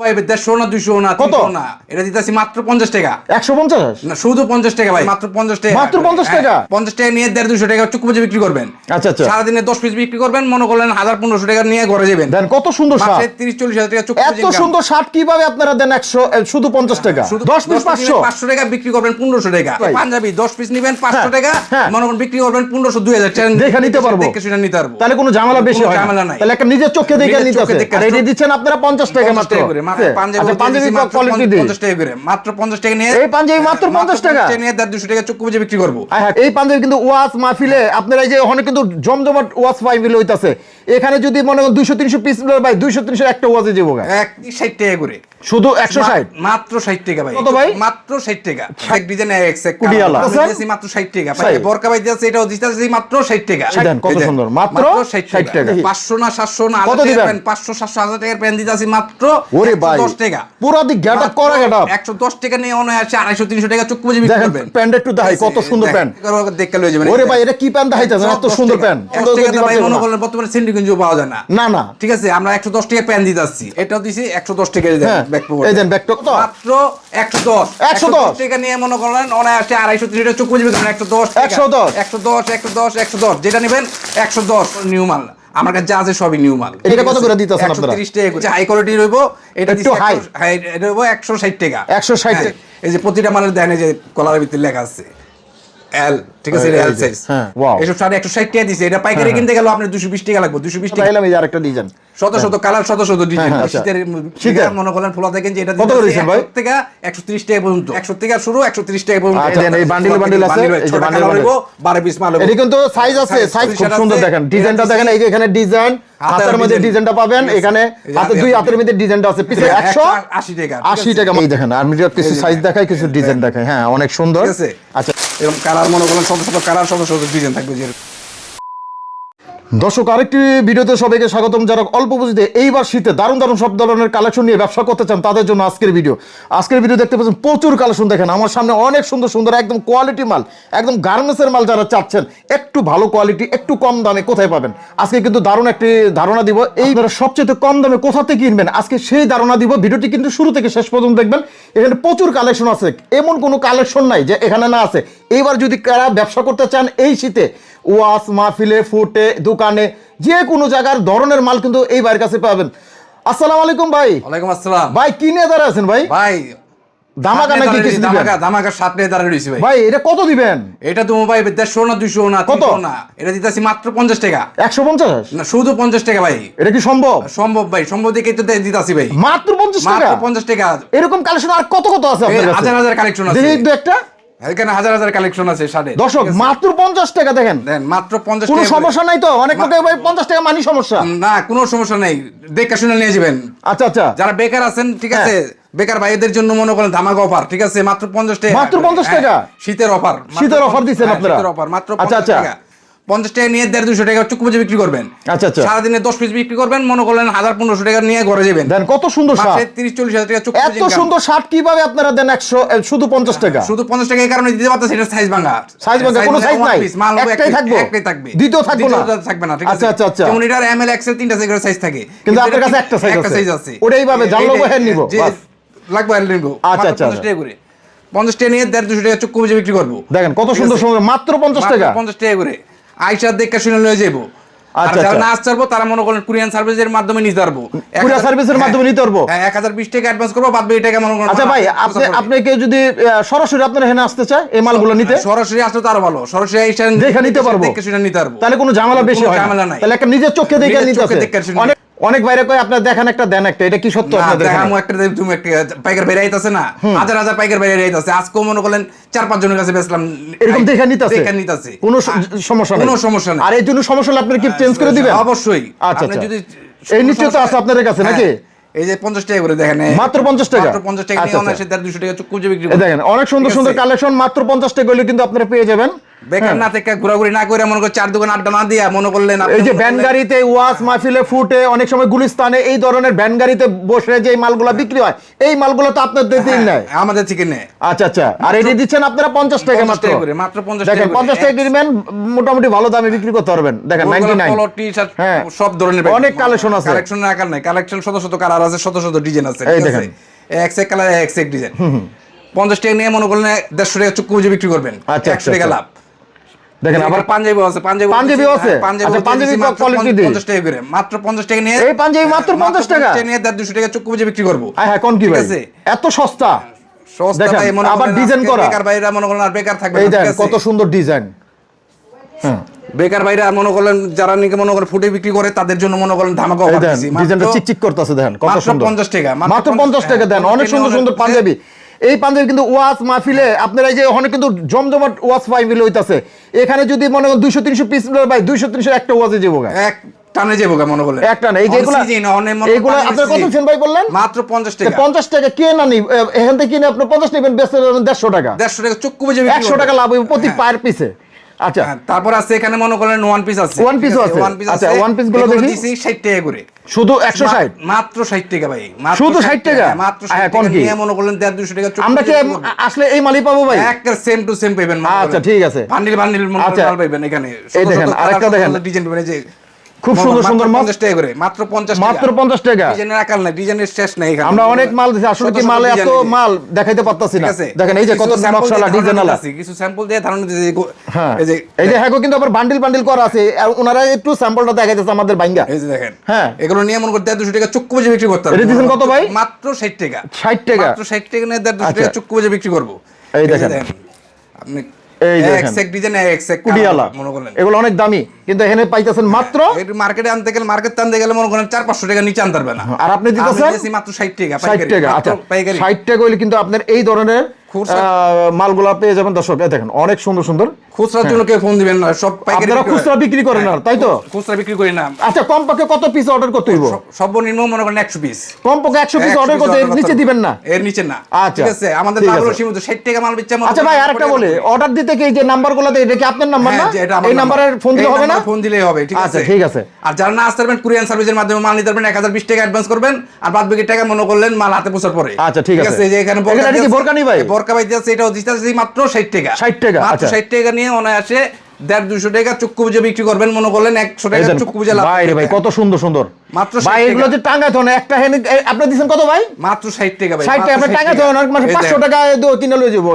ভাই দেড়শো না দুইশো না কত? না এটা দিতেছি মাত্র পঞ্চাশ টাকা। একশো পঞ্চাশ? না শুধু পঞ্চাশ টাকা ভাই মাত্র পঞ্চাশ টাকা। মাত্র 50 হ্যাঁ, টাকা? পঞ্চাশ টাকা নিয়ে দেড় দুশো টাকা বুঝে বিক্রি করবেন। আচ্ছা, আচ্ছা। সারাদিনে দশ পিস বিক্রি করবেন মনে করলেন হাজার পনেরোশো টাকা নিয়ে ঘরে যাবেন। দেন কত সুন্দর শার্ট? তিরিশ চল্লিশ হাজার টাকা চুক্তি এত সুন্দর শার্ট কীভাবে আপনারা দেন একশো শুধু পঞ্চাশ টাকা? দশ পিস পাঁচশো? পাঁচশো টাকা বিক্রি করবেন পনেরোশো টাকা। পাঞ্জাবি দশ পিস নিবেন পাঁচশো হ্যাঁ, টাকা। হ্যাঁ। মনে করেন বিক্রি করবেন পনেরোশো দুই হাজার টাকা। দেখে নিতে পারব। দেখে শুনে নিতে পারব। তাহলে কোনো ঝামেলা বেশি হয় ঝামেলা নাই। তাহলে একটা নিজের চোখে দেখে নিতে চোখে হবে। দিচ্ছেন আপনারা পঞ্চাশ টাকা মাত্র মাত্র হ্যাঁ। পাঞ্জাবি আচ্ছা, পাঞ্জাবি কোয়ালিটি দিই পঞ্চাশ টাকা করে মাত্র পঞ্চাশ টাকা নিয়ে এই পাঞ্জাবি মাত্র 50 টাকা? নিয়ে দেড় দুশো টাকা চুক্তি বিক্রি করব এই পাঞ্জাবি কিন্তু ওয়াজ মাহফিলে আপনারা এই যে অনেক কিন্তু জমজমাট ওয়াজ মিলে হইতাছে এখানে যদি মনে করেন দুইশো তিনশো পিস ভাই দুইশো তিনশো একটা ওয়াজে যাব ষাট টাকা করে। শুধু একশো ষাট? মাত্র ষাট টাকা ভাই। কত ভাই? মাত্র ষাট টাকা। এক ডিজাইন এক আচ্ছা। মাত্র ষাট টাকা। বরকা ভাই দিয়েছে এটাও দিতেছি মাত্র ষাট টাকা। কত সুন্দর। মাত্র ষাট 60 টাকা। পাঁচশো না সাতশো না কত দিবেন? পাঁচশো সাতশো হাজার টাকার প্যান্ট দিতেছি মাত্র ওরে ভাই দশ টাকা। পুরো দিক গেট করা গেট একশো দশ টাকা নিয়ে অনেক আছে আড়াইশো তিনশো টাকা চুক্তি বুঝে বিক্রি করবেন। প্যান্ট একটু দেখাই কত সুন্দর প্যান্ট। দেখে লয়ে যাবেন। ওরে ভাই এটা কি প্যান্ট দেখাইতেছেন? এত সুন্দর প্যান্ট। মনে করলেন বর্তমানে সেন্টিগুঞ্জও পাওয়া যায় না। না না। ঠিক আছে আমরা একশো দশ টাকা প্যান দিতে আসছি। এটাও দিছি একশো দশ টাকা হ্যাঁ এই দেন মাত্র একশো দশ। 110 টাকা নিয়ে মনে করলেন অনায়াসে আড়াইশো তিরিশ টাকা চুপ বুঝবে একশো দশ 110 একশো দশ। একশো দশ একশো দশ যেটা নেবেন একশো দশ নিউ মাল। আমার কাছে যা আছে সবই নিউ মাল। এটা কত করে দিতেছেন একশো আপনারা? তিরিশ টাকা হাই কোয়ালিটি রইব। এটা একটু দিচ্ছি high। 100 high- এটা রইব একশো ষাট টাকা। 160 হ্যাঁ, এই যে প্রতিটা মালের দেখেন এই যে কলার ভিতরে লেখা আছে। এল ঠিক আছে? এল সাইজ হ্যাঁ, এসব সাড়ে একশো ষাট টাকা দিছে। এটা পাইকারি কিনতে গেলে আপনার দুশো বিশ টাকা লাগবে দুশো বিশ টাকা। এই আরেকটা ডিজাইন শত শত কালার শত শত ডিজাইন হ্যাঁ। শীতের শীতের। শীতের মনে করেন ফোলা দেখেন যে এটা কত করে ভাই? থেকে একশো ত্রিশ টাকা পর্যন্ত। একশো থেকে শুরু একশো ত্রিশ টাকা পর্যন্ত। এই বান্ডিল বান্ডিল আছে, এই যে বান্ডিল বান্ডিল। বারো পিস মাল এটা কিন্তু সাইজ আছে সাইজ খুব সুন্দর দেখেন। ডিজাইনটা দেখেন এই যে এখানে ডিজাইন হাতের হাতের মধ্যে ডিজাইনটা পাবেন। এখানে হাতে দুই হাতের মধ্যে ডিজাইনটা আছে পিছে একশো 180 টাকা, ঠিক আশি আছে? টাকা। এই দেখেন আর্মির কিছু সাইজ দেখায় কিছু ডিজাইন দেখায়। হ্যাঁ অনেক সুন্দর। আচ্ছা এরকম কালার মনে করেন, শত শত কালার, শত শত ডিজাইন থাকবে যে দর্শক, আরেকটি ভিডিওতে সবাইকে স্বাগতম। যারা অল্প বুঝতে এইবার শীতে দারুণ দারুণ সব ধরনের কালেকশন নিয়ে ব্যবসা করতে চান, তাদের জন্য আজকের ভিডিও। আজকের ভিডিও দেখতে পাচ্ছেন, প্রচুর কালেকশন দেখেন। আমার সামনে অনেক সুন্দর সুন্দর, একদম কোয়ালিটি মাল, একদম গার্মেন্টসের মাল যারা চাচ্ছেন, একটু ভালো কোয়ালিটি একটু কম দামে কোথায় পাবেন? আজকে কিন্তু দারুণ একটি ধারণা দিব। এই সবচেয়ে কম দামে কোথা থেকে কিনবেন? আজকে সেই ধারণা দিব। ভিডিওটি কিন্তু শুরু থেকে শেষ পর্যন্ত দেখবেন। এখানে প্রচুর কালেকশন আছে। এমন কোনো কালেকশন নাই যে এখানে না আছে। এইবার যদি কারা ব্যবসা করতে চান এই শীতে ওয়াস মাহফিলে ফুটে দোকানে যে কোনো জায়গার ধরনের মাল কিন্তু এই ভাইয়ের কাছে পাবেন। আসসালামু আলাইকুম ভাই। ওয়ালাইকুম আসসালাম। ভাই কি নিয়ে দাঁড়া আছেন ভাই? ভাই ধামাকা নাকি কিছু দিবেন? ধামাকা ধামাকা সাত নিয়ে দাঁড়িয়ে রয়েছি ভাই। ভাই এটা কত দিবেন? এটা তো ভাই দেড়শো না দুইশো না কত? না এটা দিতেছি মাত্র পঞ্চাশ টাকা। একশো পঞ্চাশ? না শুধু পঞ্চাশ টাকা ভাই। এটা কি সম্ভব? সম্ভব ভাই সম্ভব দেখে তো দিতাছি ভাই। মাত্র পঞ্চাশ টাকা? মাত্র পঞ্চাশ টাকা। এরকম কালেকশন আর কত কত আছে আপনার কাছে? হাজার হাজার কালেকশন আছে। দেখি একটা। এখানে হাজার হাজার কালেকশন আছে সাড়ে দর্শক মাত্র পঞ্চাশ টাকা দেখেন। মাত্র পঞ্চাশ কোনো সমস্যা নাই তো? অনেক লোকে ভাই পঞ্চাশ টাকা মানি সমস্যা। না কোনো সমস্যা নেই। দেখে শুনে নিয়ে যাবেন। আচ্ছা আচ্ছা। যারা বেকার আছেন ঠিক আছে বেকার ভাইদের জন্য মনে করেন ধামাকা অফার ঠিক আছে মাত্র পঞ্চাশ টাকা মাত্র 50 হ্যাঁ, টাকা? শীতের অফার শীতের অফার দিচ্ছেন আপনারা? শীতের অফার মাত্র আচ্ছা, আচ্ছা। পঞ্চাশ টাকা নিয়ে দেড় দুশো টাকা চুক্তি বিক্রি করবেন। আচ্ছা, আচ্ছা। সারাদিনে দশ পিস বিক্রি করবেন মনে করলেন হাজার পনেরোশো টাকা নিয়ে ঘরে যাবেন। দেন কত সুন্দর শার্ট? তিরিশ চল্লিশ হাজার টাকা এত সুন্দর শার্ট কীভাবে আপনারা দেন একশো শুধু পঞ্চাশ টাকা? শুধু পঞ্চাশ টাকা এই কারণে দিতে পারতেছে এটা সাইজ ভাঙা। Size ভাঙা, কোনো one নাই? মাল একটাই থাকবে? একটাই থাকবে। দ্বিতীয় থাকবে না? দ্বিতীয়টা থাকবে না ঠিক আচ্ছা, আছে? আচ্ছা, আচ্ছা। যেমন এটার এম এল এক্সেল তিনটা সাইজ সাইজ থাকে। কিন্তু আপনার কাছে একটা একটা আছে। সাইজ আছে। ওটাই এইটাই- লোগো হ্যাঁ নিবো। লাগবে হ্যাঁ নিবো। আচ্ছা, আচ্ছা, 50 টাকা করে। পঞ্চাশ টাকা নিয়ে দেড় দুশো টাকা চুক্তি বিক্রি করব। দেখেন কত সুন্দর? সুন্দর মাত্র পঞ্চাশ টাকা। পঞ্চাশ টাকা করে। আইসা দেখে শুনে লয়ে যাব আচ্ছা, যারা আচ্ছা। না আসতে তারা মনে করেন কুরিয়ান সার্ভিসের মাধ্যমে নিতে পারব এক Courier হাজার- মাধ্যমে নিতে পারব? হ্যাঁ এক হাজার বিশ টাকা অ্যাডভান্স করব বাদ বাকি টাকা মনে করেন আচ্ছা ভাই আপনি আপনি কেউ যদি সরাসরি আপনার এখানে আসতে চায় এই মালগুলো নিতে? সরাসরি আসলে তো ভালো। সরাসরি এসে দেখে নিতে পারব। দেখে শুনে নিতে পারব। তাহলে কোনো ঝামেলা বেশি হয় না। ঝামেলা নাই। তাহলে একটা নিজের চোখে দেখে নিতে অনেক অনেক বাইরে কয় আপনার দেখান একটা দেন একটা এটা কি সত্য আপনাদের দেখামো? একটা দেখ, তুমি একটা পাইকার বেড়ে আইতাছে না। হাজার হাজার পাইকার বেড়ে আইতাছে। আজকেও মনে করলেন চার পাঁচ জনের কাছে বেচলাম। এরকম দেখে নিতে আছে দেখে নিতেছে। কোনো সমস্যা নেই। কোনো সমস্যা নেই। আর এই জন্য সমস্যা হলে আপনি কি চেঞ্জ করে দিবেন? অবশ্যই। আচ্ছা আপনি আচ্ছা। যদি এই নিশ্চয়তা আছে আপনাদের কাছে নাকি? হ্যাঁ, এই যে পঞ্চাশ টাকা করে দেখেন মাত্র 50 টাকা? মাত্র পঞ্চাশ টাকা আচ্ছা, নিয়ে আচ্ছা। দুশো টাকা চুক্তি বিক্রি দেখেন অনেক সুন্দর সুন্দর কালেকশন মাত্র পঞ্চাশ টাকা হলে কিন্তু আপনারা পেয়ে যাবেন। বেকার না থেকে ঘোরাঘুরি না করে মনে করে চার দোকান আড্ডা না দিয়া মনে করলেন এই যে ভ্যান গাড়িতে ওয়াস মাহফিলে ফুটে অনেক সময় গুলিস্তানে এই ধরনের ভ্যান গাড়িতে বসে যে মালগুলা বিক্রি হয় এই মালগুলো তো আপনার দিন হ্যাঁ, নেয় আমাদের থেকে নেয়। আচ্ছা আচ্ছা। আর এটি দিচ্ছেন আপনারা পঞ্চাশ টাকা মাত্র। মাত্র 50 দেখেন টাকা পঞ্চাশ টাকা কিনবেন মোটামুটি ভালো দামে বিক্রি করতে পারবেন। দেখেন নাইনটি নাইন হ্যাঁ। সব ধরনের অনেক collection আছে। কালেকশন আকার নাই। কালেকশন শত শত কালার আছে শত শত ডিজাইন আছে এই দেখেন। এক এক কালার এক এক ডিজাইন পঞ্চাশ টাকা নিয়ে মনে করলেন দেড়শো টাকা চুক্তি বিক্রি করবেন। আচ্ছা, একশো টাকা আচ্ছা। লাভ। দেখেন আবার পাঞ্জাবি আছে পাঞ্জাবি আছে? পাঞ্জাবি আচ্ছা, পাঞ্জাবি দিয়েছি দিই। পঞ্চাশ টাকা করে মাত্র পঞ্চাশ টাকা নিয়ে এই পাঞ্জাবি মাত্র হ্যাঁ, 50 টাকা? নিয়ে টাকা বিক্রি করব। হ্যাঁ হ্যাঁ কোন কি ভাই? এত সস্তা? সস্তা মনে আবার ডিজাইন করা। বেকার বাইরা মনে করেন আর বেকার থাকবে এই? কত সুন্দর ডিজাইন হ্যাঁ। বেকার আর মনে করলেন যারা নাকি মনে করেন ফুটে বিক্রি করে তাদের জন্য মনে করেন ধামাকা অফার দিছি। ডিজাইনটা মাত্র- চিকচিক করতেছে দেখেন কত মাত্র সুন্দর। 50 টাকা, মাত্র মাত্র 50 50 টাকা দেন অনেক সুন্দর সুন্দর পাঞ্জাবি। এই পাঞ্জাবি কিন্তু ওয়াজ মাহফিলে আপনারা এই যে অনেক কিন্তু জমজমাট ওয়াজ মাহফিল হইতাছে। এখানে যদি মনে করেন দুইশো তিনশো পিস ভাই দুইশো তিনশো একটা ওয়াজে যাব এক টানে যাব মনে করলেন একটা টানে। এই যেগুলো এইগুলা আপনার কত। ভাই বললেন? মাত্র পঞ্চাশ টাকা। পঞ্চাশ টাকা কে না নি এখান থেকে কিনে আপনি পঞ্চাশ নেবেন বেচতে টাকা। দেড়শো টাকা চক্ষু বুঝে বিক্রি একশো টাকা লাভ হবে প্রতি হ্যাঁ। পার পিসে। আচ্ছা হ্যাঁ, তারপর আছে এখানে মনে করেন ওয়ান পিস আছে ওয়ান পিস আছে। ওয়ান পিস আচ্ছা, one piece গুলো দেখি। 60 টাকা করে শুধু একশো ষাট মা- মাত্র 60 টাকা ভাই শুধু 60 টাকা? হ্যাঁ, মাত্র 60 হ্যাঁ, টাকা কোন কি? নিয়ে মনে করলেন 1.5 200 টাকা আমরা কি। আসলে এই মালই পাবো ভাই একটা সেম টু সেম পাবেন আচ্ছা, ঠিক আছে। বান্ডিল বান্ডিল মনে আচ্ছা। পাবেন এখানে এই দেখেন, আরেকটা দেখেন। ডিজাইন পাবেন যে খুব সুন্দর সুন্দর মাল। 50 টাকা করে মাত্র 50 টাকা। মাত্র পঞ্চাশ টাকা। ডিজাইনের আকার নাই ডিজাইনের শেষ নাই এখানে। আমরা অনেক মাল দিচ্ছি আসলে কি মালে এত মাল দেখাইতে পারতাছি না। দেখেন এই যে কত নকশালা ধারণা ডিজাইনালা। দিতেছি, কিছু স্যাম্পল দিয়ে ধারণা দিতেছি গো- হ্যাঁ। এই যে এই যে হ্যাঁ কিন্তু আবার বান্ডিল বান্ডিল করা আছে। আর ওনারা একটু স্যাম্পলটা দেখাইতেছে আমাদের বাইঙ্গা এই যে দেখেন। হ্যাঁ। এগুলো নিয়ে মনে করতে দুশো টাকা চুক্কু বুঝে বিক্রি করতে এটা দিছেন কত ভাই? মাত্র ষাট টাকা। 60 টাকা? মাত্র ষাট টাকা নিয়ে দেড় দুশো আচ্ছা। টাকা চুক্কু বুঝে বিক্রি করব। এই দেখেন। আপনি এগুলো অনেক দামি কিন্তু এখানে পাইতেছেন মাত্র মার্কেটে আনতে গেলে মার্কেট আনতে গেলে মনে করেন চার পাঁচশো টাকা নিচে আনতে পারবে না। আর আপনি দিতেছেন? মাত্র ষাট টাকা ষাট আচ্ছা। ষাট টাকা হইলে কিন্তু আপনার এই ধরনের মালগুলা পেয়ে যাবেন দর্শক। দেখেন অনেক সুন্দর সুন্দর। খুচরার জন্য কেউ ফোন দিবেন না সব পাইকারি খুচরা বিক্রি করেন না তাই তো? খুচরা বিক্রি করি না। আচ্ছা কমপক্ষে কত পিস অর্ডার করতে হইব? সব- সর্বনিম্ন মনে করেন একশো পিস কমপক্ষে একশো পিস অর্ডার করতে এর নিচে দিবেন না? এর নিচে না। আচ্ছা, ঠিক আছে আমাদের দাম হলো সীমিত 60 টাকা মাল বেচছে আচ্ছা ভাই আরেকটা বলি অর্ডার দিতে কি এই যে নাম্বারগুলো দেয় এটা কি আপনার নাম্বার না? হ্যাঁ, আমার এই নাম্বার। ফোন দিলে হবে না? ফোন দিলেই হবে ঠিক আচ্ছা, আছে। ঠিক আছে। আর যারা না আসতে পারবেন কুরিয়ান সার্ভিসের মাধ্যমে মাল নিতে পারবেন 1020 টাকা অ্যাডভান্স করবেন আর বাদ বাকি টাকা মনে করলেন মাল হাতে পৌঁছার পরে। আচ্ছা, ঠিক আছে। যে এখানে বোরকা ভাই? বোরকা ভাই? দিয়েছে এটাও দিতেছে মাত্র 60 টাকা। 60 টাকা, আচ্ছা। 60 টাকা নিয়ে অনায়াসে দেড় দুশো টাকা চক্ষু বুঝে বিক্রি করবেন মনে করলেন একশো টাকা চক্ষু বুঝে লাভ ভাই কত সুন্দর সুন্দর। মাত্র ভাই এগুলো যে টাঙ্গায় থন একটা হেন আপনি দিচ্ছেন কত ভাই? মাত্র ষাট টাকা ভাই ষাট টাকা আপনি 60 টাকা। টাকা। অনেক মাসে পাঁচশো টাকা দিয়ে কিনে লয়ে যাব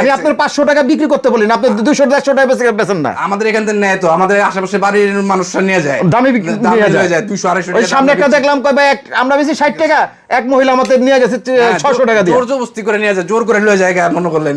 আমি আপনার পাঁচশো টাকা বিক্রি করতে বলি আপনি দুশো দেড়শো টাকা বেশি বেছেন না। আমাদের এখান থেকে নেয় তো আমাদের আশেপাশে বাড়ির মানুষরা নিয়ে যায়। দামি বিক্রি নিয়ে নিয়ে যায়। যায় দুশো আড়াইশো ওই সামনে একটা দেখলাম কয় ভাই আমরা বেশি ষাট টাকা এক মহিলা আমাদের নিয়ে গেছে হ্যাঁ, ছশো টাকা দিয়ে। জোর জবস্তি করে নিয়ে যায় জোর করে লয়ে যায় মনে করলেন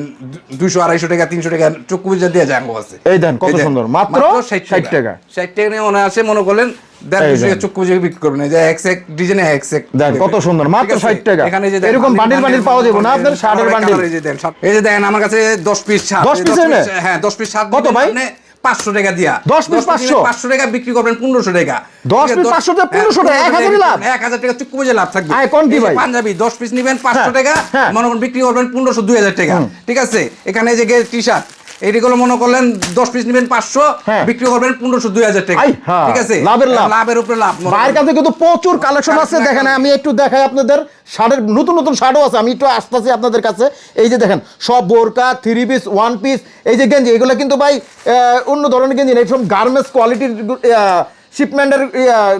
দুশো আড়াইশো টাকা তিনশো টাকা চক্ষু বুঝে দিয়ে যায় আমার এই দেন, কত সুন্দর। মাত্র 60 টাকা। ষাট টাকা নিয়ে মনে আসে মনে করলেন দেড় এই দুশো টাকা দেন। চক্ষু বুঝে বিক্রি করবেন এই যে এক সেক ডিজাইনে এক সেক দেন, কত সুন্দর, মাত্র 60 টাকা। এখানে যে দেখেন, এরকম বান্ডিল বান্ডিল পাওয়া যাবে না আপনার শার্টের বান্ডিল? এই যে দেখেন শার্ট- এই যে দেখেন আমার কাছে দশ পিস শার্ট 10 এই piece এর নে? হ্যাঁ দশ পিস শার্ট কত ভাই? পাঁচশো টাকা দিয়া 10 piece 500? পাঁচশো টাকা বিক্রি করবেন পনেরোশো টাকা 10 ঠিক আছে, piece 500 টাকা, 1500 টাকা, হ্যাঁ, 1000 লাভ? এক হাজার টাকা লাভ থাকবে কোন কি ভাই? পাঞ্জাবি দশ পিস নিবেন পাঁচশো হ্যাঁ, টাকা হ্যাঁ। মনে করেন বিক্রি করবেন পনেরোশো দুই হাজার টাকা ঠিক আছে এখানে যে টি শার্ট এইগুলো মনে করলেন দশ পিস নেবেন পাঁচশো হ্যাঁ। বিক্রি করবেন পনেরোশো দুই হাজার টাকা। হ্যাঁ, ঠিক আছে? লাভের লাভ। লাভের উপরে লাভ বাইরের কাছে কিন্তু প্রচুর কালেকশন আছে দেখেন আমি একটু দেখাই আপনাদের শার্টের নতুন নতুন শার্টও আছে আমি একটু আসতেছি আপনাদের কাছে। এই যে দেখেন সব বোরকা থ্রি পিস ওয়ান পিস এই যে গেঞ্জি এগুলো কিন্তু ভাই আহ, অন্য ধরনের গেঞ্জি নেই সব গার্মেন্টস কোয়ালিটির শিপমেন্টের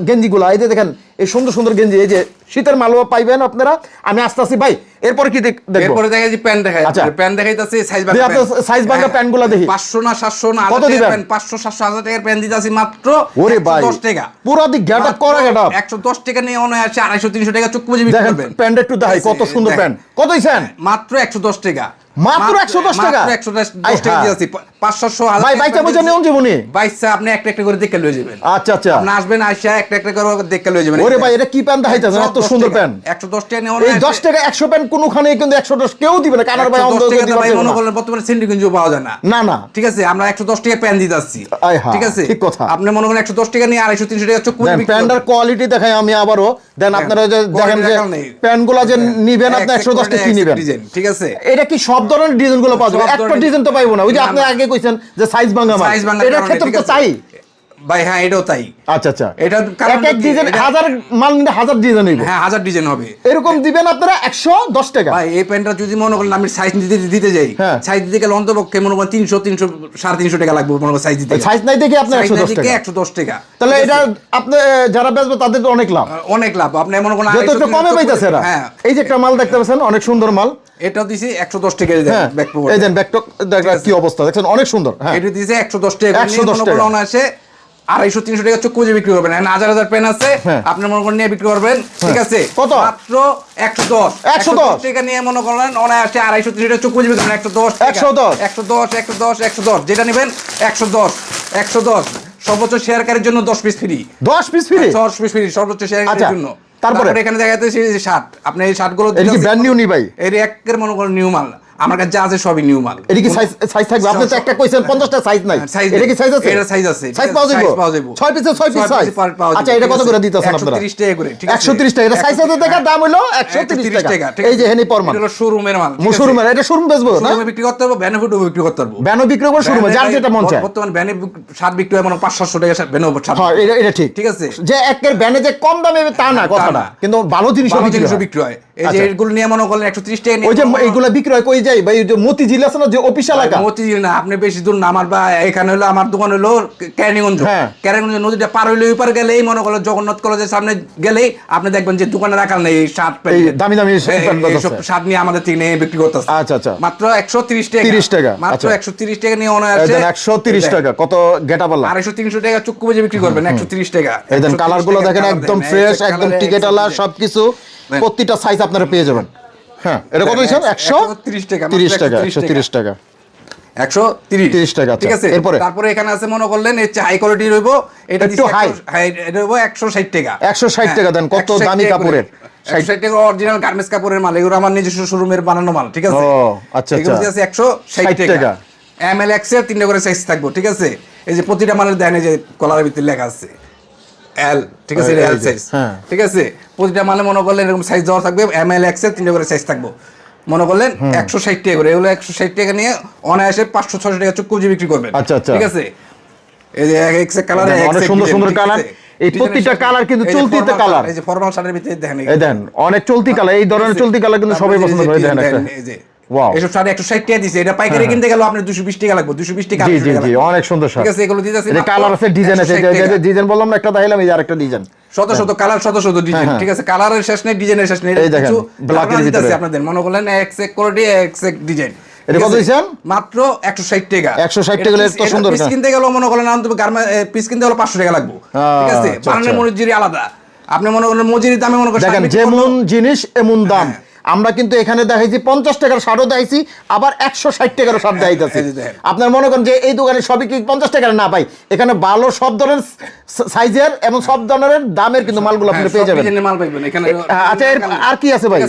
গেঞ্জিগুলো। এই যে দেখেন এই সুন্দর সুন্দর গেঞ্জি এই যে শীতের মালও পাইবেন আপনারা আমি আসতেছি ভাই এরপরে কি দেখ- দেখব? এরপরে প্যান্ট দেখাই আচ্ছা। প্যান্ট দেখাইতাছি সাইজ ভাঙা প্যান্টগুলা দেখি। পাঁচশো না কত দিবেন? হাজার টাকার প্যান্ট দিতেছি মাত্র ওরে ভাই টাকা। পুরো গেট করা গেট টাকা নিয়ে আছে আড়াইশো তিনশো টাকা চুক্তি বুঝে বিক্রি করবেন। প্যান্ট একটু দেখাই কত সুন্দর প্যান্ট। কত দিচ্ছেন মাত্র একশো দশ টাকা। মাত্র 110 টাকা? মাত্র একশো দশ আই টাকা। দিয়েছি ভাই বাইচা বুঝে নেউন জীবনী? বাইশা আপনি একটা একটা করে দেখে লয়ে যাবেন। আচ্ছা আচ্ছা। আপনি আসবেন আইসা একটা একটা করে দেখে লয়ে যাবেন। ওরে ভাই এটা কি প্যান্ট দেখাইতেছেন? এত সুন্দর প্যান্ট। টাকা নিয়ে এই দশ টাকা একশো প্যান্ট কোনোখানে কিন্তু একশো দশ কেউ দিবে না। কানার ভাই টাকা ভাই মনে করলেন বর্তমানে সেন্টিগুঞ্জও পাওয়া যায় না। না না। ঠিক আছে আমরা একশো দশ টাকা প্যান দিতে আসছি ঠিক আছে? ঠিক কথা। আপনি মনে করেন একশো দশ টাকা নিয়ে আড়াইশো তিনশো টাকা চোখ দেন কোয়ালিটি দেখাই আমি আবারও। দেন আপনারা যে দেখেন যে। প্যান্টগুলো যে নিবেন আপনি একশো দশটা কি নিবেন? ঠিক আছে। এটা কি সব ধরনের ডিজাইনগুলো পাওয়া যাবে? একটা ডিজাইন তো পাইবো না। ওই যে আপনি আগে কইছেন যে সাইজ ভাঙা সাইজ এটার ক্ষেত্রে তো আছে? ভাই হ্যাঁ এটাও তাই। আচ্ছা আচ্ছা। এটা এক এক ডিজাইন হাজার মাল নিলে হাজার ডিজাইন হইব। হ্যাঁ হাজার ডিজাইন হবে। এরকম দিবেন আপনারা একশো দশ টাকা। ভাই এই প্যান্টটা যদি মনে করেন আমি সাইজ দিতে দিতে যাই হ্যাঁ। সাইজ দিতে গেলে অন্তপক্ষে মনে করেন তিনশো তিনশো সাড়ে তিনশো টাকা লাগবে মনে করেন সাইজ দিতে সাইজ নাই দেখে আপনার একশো দশ টাকা। একশো দশ টাকা। তাহলে এটা আপনি যারা বেচবে তাদের তো অনেক লাভ। অনেক লাভ। আপনি মনে করেন কমে পাইতেছে হ্যাঁ। এই যে একটা মাল দেখতে পাচ্ছেন অনেক সুন্দর মাল। এটাও দিছি একশো দশ টাকা হ্যাঁ। এই ব্যাকটক কি অবস্থা। দেখছেন অনেক সুন্দর। হ্যাঁ। এটা দিছে একশো দশ টাকা। 110 মনে করেন টাকা। অনায়াসে আড়াইশো তিনশো টাকা চোখ বিক্রি করবেন। হাজার হাজার পেন আছে হ্যাঁ। আপনি মনে করেন নিয়ে বিক্রি করবেন ঠিক আছে? কত? মাত্র একশো দশ। 110 টাকা নিয়ে মনে করেন অনায়াসে আড়াইশো তিনশো টাকা চোখ বিক্রি করবেন। একশো দশ 110 একশো দশ? একশো দশ একশো দশ যেটা নেবেন একশো দশ। একশো দশ। সর্বোচ্চ শেয়ারকারীর জন্য দশ পিস ফ্রি দশ পিস ফ্রি দশ পিস ফ্রি সর্বোচ্চ শেয়ারকারীর আচ্ছা, জন্য। তারপরে? এখানে দেখা যাচ্ছে শার্ট আপনি এই এটা কি brand নি ভাই? এর একের মনে করেন নিউ মাল। আমার কাছে যা আছে সবই নিউ মাল। এটা কি সাইজ সাইজ থাকবে? আপনি তো একটা কইছেন 50টা সাইজ নাই। সাইজ এটা কি সাইজ আছে? এটা সাইজ আছে। সাইজ পাওয়া যাবে পাওয়া যাবে 6 পিসে 6 পিস সাইজ আচ্ছা এটা কত করে দিতেছেন আপনারা? 130 টাকা করে ঠিক আছে। 130 টাকা। এটা সাইজ আছে টাকা দাম হলো 130 টাকা। এই যে হেনি পরমান এটা শোরুমের মাল শোরুমের এটা শোরুম বেচবো না? শোরুমে বিক্রি করতে হবে বেনিফিটও বিক্রি করতে পারব। ব্যানো বিক্রি করে শোরুমে যার যেটা মন চায়। বর্তমান ব্যানে সাত বিক্রি হয় মানে পাঁচ সাতশো টাকা সাত ব্যানে সাত হ্যাঁ এটা এটা ঠিক। ঠিক আছে। যে একের ব্যানে যে কম দামে তা না কথাটা। না। কিন্তু ভালো জিনিস ভালো হয়। বিক্রি হয়। এই যে আচ্ছা। এগুলো নিয়ে মনে করলেন একশো ত্রিশ টাকা ওই যে করেন- এইগুলা বিক্রি কই যাই ভাই যে মতিঝিল আছে না যে অফিস এলাকা মতিঝিল না আপনি বেশি দূর না আমার বা এখানে হলো আমার দোকান হলো ক্যারিগঞ্জ। ক্যারিগঞ্জ নদীটা পার হইলে ওই পার গেলেই মনে করল জগন্নাথ কলেজের সামনে গেলেই আপনি দেখবেন যে দোকানে রাখাল নেই শার্ট দামি দামি। শার্ট নিয়ে আমাদের থেকে নিয়ে বিক্রি করতেছে আচ্ছা, আচ্ছা। মাত্র একশো তিরিশ টাকা 30 টাকা, মাত্র আচ্ছা। একশো তিরিশ টাকা নিয়ে অনায় আছে দেন 130 টাকা কত গেটা পাল্লা আড়াইশো তিনশো টাকা চুক্কু বেজে বিক্রি করবেন একশো তিরিশ টাকা এই কালারগুলো দেখেন একদম ফ্রেশ একদম টিকেট আলা সবকিছু। প্রতিটা সাইজ আপনারা পেয়ে যাবেন হ্যাঁ এটা কত দিচ্ছেন একশো 130 টাকা, মাত্র তিরিশ টাকা 130 একশো তিরিশ টাকা একশো তিরিশ 30 টাকা, আচ্ছা। ঠিক আছে এরপরে? তারপরে এখানে আছে মনে করলেন এর হাই কোয়ালিটি রইব এটা একটু দিচ্ছে high। 100 high- এটা রইব একশো ষাট টাকা 160 টাকা দেন, কত দামি কাপড়ের? করে। 160 টাকা অরিজিনাল গার্মেন্টস কাপড়ের মাল এগুলো আমার নিজস্ব শোরুমের বানানো মাল ঠিক আছে ও, আচ্ছা, এগুলো আচ্ছা। আছে একশো ষাট টাকা। টাকা এম এল এক্সের তিনটা করে সাইজ থাকব ঠিক আছে এই যে প্রতিটা মালের দেন এই যে কলারের ভিতরে লেখা আছে এল ঠিক আছে? এল সাইজ হ্যাঁ। ঠিক আছে? প্রতিটা মালে মনে করলেন এরকম সাইজ দেওয়া থাকবে এম এল এক্সের তিনটা করে সাইজ থাকব। মনে করলেন একশো ষাট টাকা করে। এগুলো একশো ষাট টাকা নিয়ে অনায়াসে পাঁচশো ছশো টাকা চুক্তি বিক্রি করবেন। আচ্ছা, আচ্ছা। ঠিক আছে? এই যে এক এক্স কালার অনেক সুন্দর সুন্দর কালার এই প্রতিটা কালার কিন্তু চলতিতে কালার এই যে ফর্মাল শার্টের ভিতরে দেখেন এই দেন অনেক চলতি কালার এই ধরনের চলতি কালার কিন্তু সবাই পছন্দ করে দেখেন একটা। Wow. এসব শাড়ি একশো ষাট টাকা দিছে এটা পাইকারি কিনতে গেলে আপনার দুশো বিশ টাকা লাগবে দুশো বিশ টাকা জি জি। অনেক সুন্দর ঠিক আছে এগুলো দিতেছি এটা কালার আছে ডিজাইন আছে ডিজাইন বললাম না একটা দেখাইলাম এই আরেকটা ডিজাইন শত শত কালার শত শত ডিজাইন হ্যাঁ। ঠিক আছে? কালারের শেষ নেই ডিজাইনের শেষ নেই এর ভিতরে। আপনাদের। মনে করলেন এক্স এক এক্স এক ডিজাইন এটা কত দিছেন? মাত্র একশো ষাট টাকা। 160 টাকা হলে এত সুন্দর পিস কিনতে মনে গার্মে পিস কিনতে গেলে পাঁচশো টাকা লাগবে। ঠিক আছে? আচ্ছা, বানানোর আচ্ছা। মজুরি আলাদা। আপনি মনে করেন মজুরি দামে মনে করেন দেখেন যেমন জিনিস এমন দাম। আমরা কিন্তু এখানে দেখাইছি পঞ্চাশ টাকার শার্টও দেখাইছি আবার একশো ষাট টাকারও শার্ট দেখাইতেছি। আপনার মনে করেন যে এই দোকানে সবই কি পঞ্চাশ টাকার না পাই এখানে ভালো সব ধরনের সাইজের এবং সব ধরনের দামের কিন্তু মালগুলো আপনি হ্যাঁ, পেয়ে যাবেন মাল পাইবেন এখানে আচ্ছা, এর আর কি আছে ভাই?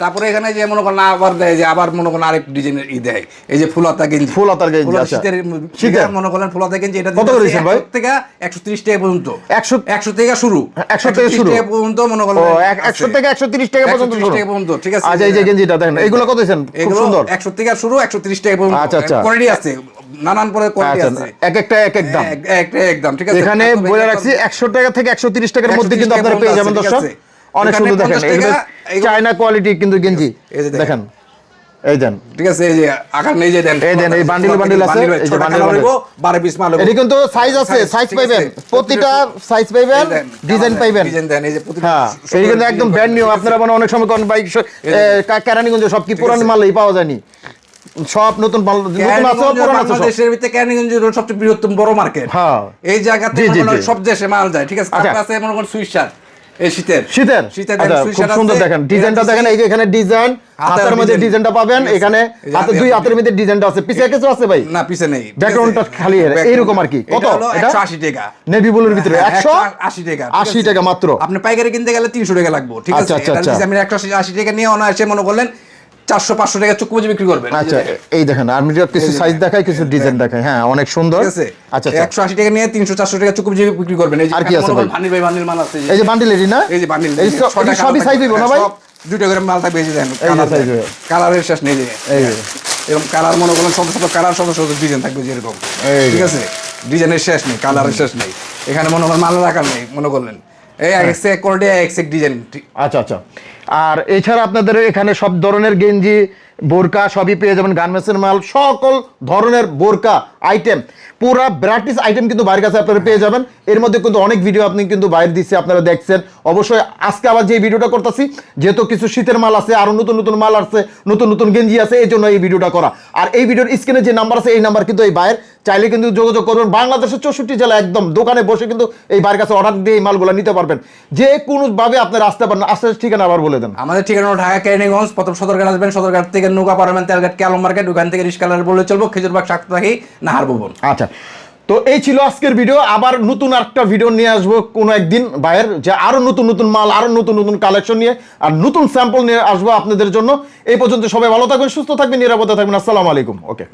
তারপরে এখানে যে মনে করেন আবার দেয় যে আবার মনে করেন আরেক ডিজাইনের ই দেয় এই যে ফুলাতা গেঞ্জি ফুলহাতা গেঞ্জি, আচ্ছা। শীতের শীতের। মনে করেন ফুলতা গেঞ্জি এটা কত করে দিচ্ছেন ভাই? থেকে একশো ত্রিশ টাকা পর্যন্ত 100 একশো থেকে শুরু 100 থেকে শুরু। টাকা পর্যন্ত মনে করেন একশো থেকে একশো তিরিশ টাকা পর্যন্ত 130 টাকা পর্যন্ত, ঠিক আছে। আচ্ছা এই যে গেঞ্জিটা দেখেন এগুলো কত খুব সুন্দর। একশো টাকা শুরু একশো ত্রিশ টাকা পর্যন্ত। আচ্ছা, আচ্ছা। কোয়ালিটি আছে নানান পরে কোয়ালিটি আচ্ছা আছে। এক একটা এক এক দাম। এক- এক দাম ঠিক আছে? এখানে বলে রাখছি একশো টাকা থেকে একশো তিরিশ টাকার মধ্যে কিন্তু আপনারা পেয়ে যাবেন দর্শক। অনেক সুন্দর দেখেন এগুলো চায়না কোয়ালিটি কিন্তু গেঞ্জি। দেখেন। এই দেন। ঠিক আছে এই যে আকার নেই যে দেন। এই দেন, এই bundle bundle আছে, এই যে হইবো, বারো পিস মাল হইবো। এটি কিন্তু সাইজ আছে সাইজ পাইবেন প্রতিটা সাইজ পাইবেন ডিজাইন পাইবেন। ডিজাইন দেন, এই যে প্রতিটা হ্যাঁ কিন্তু একদম ব্র্যান্ড নিউ আপনারা মানে অনেক সময় কোন বাইক কেরানীগঞ্জ সব কি পুরান মালই পাওয়া যায়নি? সব নতুন মাল নতুন আছে পুরান আছে বাংলাদেশের ভিতরে কেরানীগঞ্জ হলো সবচেয়ে বৃহত্তম বড় মার্কেট হ্যাঁ। এই জায়গাতে। সব দেশে মাল যায় ঠিক আছে? আচ্ছা। তারপর আছে মনে করেন সুইস এই শীতের। শীতের? শীতের আচ্ছা খুব সুন্দর দেখেন। ডিজাইনটা দেখেন এই যে এখানে ডিজাইন হাতের মধ্যে ডিজাইন। ডিজাইনটা পাবেন আছে। এখানে হাতে দুই হাতের মধ্যে ডিজাইনটা আছে। পিছে কিছু আছে ভাই? না পিছে নেই। ঠিক আছে? ব্যাকগ্রাউন্ডটা খালি এর, আর কি। কত? এটা? 180 টাকা। নেভি ব্লুর ভিতরে হ্যাঁ, 100 180 টাকা ঠিক 80 টাকা মাত্র। আপনি পাইকারি কিনতে গেলে 300 টাকা লাগবে ঠিক আচ্ছা, আছে? আচ্ছা, আচ্ছা। যদি 180 টাকা নিয়ে অনায়াসে মনে করলেন 400 500 টাকা বুঝে বিক্রি করবেন আচ্ছা এই দেখেন আমি যদি কিছু সাইজ দেখাই কিছু ডিজাইন দেখাই হ্যাঁ অনেক সুন্দর। ঠিক আছে? আচ্ছা আচ্ছা। একশো আশি টাকা নিয়ে তিনশো চারশো টাকা বুঝে বিক্রি করবেন। আর কি আছে ভাই? ভাই ভানির মাল আছে। এই যে বান্ডিল এটি না? এই যে বান্ডিল এই সবই সাইজ হইব না ভাই? দুটো করে মাল থাকবে এই যে দেখেন। কালারের শেষ নেই এই এরকম কালার মনে করলেন শত শত কালার শত শত ডিজাইন থাকবে যেরকম। ঠিক আছে? ডিজাইনের শেষ নেই কালারের শেষ নেই। এখানে মনে করেন মালের আকার নেই মনে করলেন। এই এক্স এক কোয়ালিটি এক্স এক ডিজাইন আচ্ছা আচ্ছা। আর এছাড়া আপনাদের এখানে সব ধরনের গেঞ্জি বোরকা সবই পেয়ে যাবেন গার্মেন্টসের মাল, সকল ধরনের বোরকা আইটেম পুরা ভ্যারাইটিস আইটেম কিন্তু বাইরের কাছে আপনারা পেয়ে যাবেন। এর মধ্যে কিন্তু অনেক ভিডিও আপনি কিন্তু বাইরে দিচ্ছে, আপনারা দেখছেন। অবশ্যই আজকে আবার যে ভিডিওটা করতেছি, যেহেতু কিছু শীতের মাল আছে, আরও নতুন নতুন মাল আছে নতুন নতুন গেঞ্জি আছে, এই জন্য এই ভিডিওটা করা। আর এই ভিডিওর স্ক্রিনে যে নাম্বার আছে, এই নাম্বার কিন্তু এই বাইরের। চাইলে কিন্তু যোগাযোগ করবেন। বাংলাদেশের চৌষট্টি জেলা একদম দোকানে বসে কিন্তু এই বাইরের কাছে অর্ডার দিয়ে এই মালগুলো নিতে পারবেন। যে কোনোভাবে আপনারা আসতে পারেন আসতে ঠিকানা আবার বলে দেন। আমাদের ঠিকানা ঢাকা কেরানীগঞ্জ, প্রথম সদরঘাট আসবেন, সদরঘাট থেকে নৌকা পারমেন্ট তেলঘাট ক্যালো মার্কেট ওখান থেকে রিস্কালার বলে চলবো খেজুরবাগ সাতটাহি নাহার ভবন আচ্ছা তো এই ছিল আজকের ভিডিও। আবার নতুন আরেকটা ভিডিও নিয়ে আসব কোনো একদিন বাইরের যে আরও নতুন নতুন মাল আরও নতুন নতুন কালেকশন নিয়ে আর নতুন স্যাম্পল নিয়ে আসব আপনাদের জন্য। এই পর্যন্ত সবাই ভালো থাকবেন সুস্থ থাকবেন নিরাপদে থাকবেন। আসসালামু আলাইকুম। ওকে